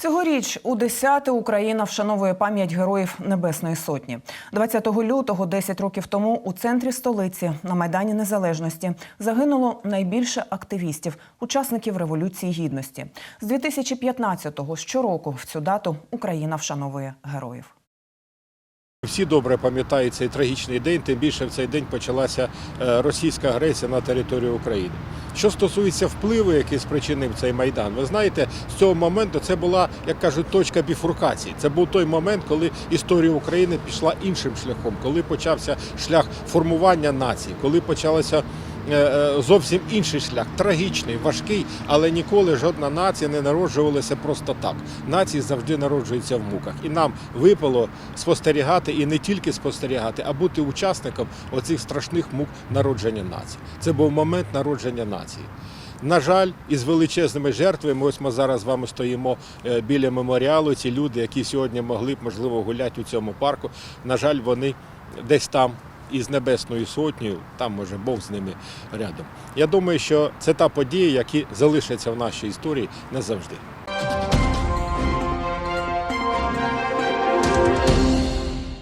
Цьогоріч у 10 Україна вшановує пам'ять героїв Небесної Сотні. 20 лютого, 10 років тому, у центрі столиці на Майдані Незалежності загинуло найбільше активістів, учасників Революції Гідності. З 2015-го щороку в цю дату Україна вшановує героїв. Всі добре пам'ятають цей трагічний день, тим більше в цей день почалася е, російська агресія на територію України. Що стосується впливу, який спричинив цей майдан, ви знаєте, з цього моменту це була, як кажуть, точка біфуркації. Це був той момент, коли історія України пішла іншим шляхом, коли почався шлях формування нації, коли почалося е, зовсім інший шлях, трагічний, важкий, але ніколи жодна нація не народжувалася просто так. Нації завжди народжуються в муках. І нам випало спостерігати і не тільки спостерігати, а бути учасником оцих страшних мук народження нації. Це був момент народження нації. На жаль, із величезними жертвами, ось ми зараз з вами стоїмо е, біля меморіалу. Ці люди, які сьогодні могли б можливо гуляти у цьому парку. На жаль, вони десь там із Небесною Сотні, там може Бог з ними рядом. Я думаю, що це та подія, яка залишиться в нашій історії назавжди.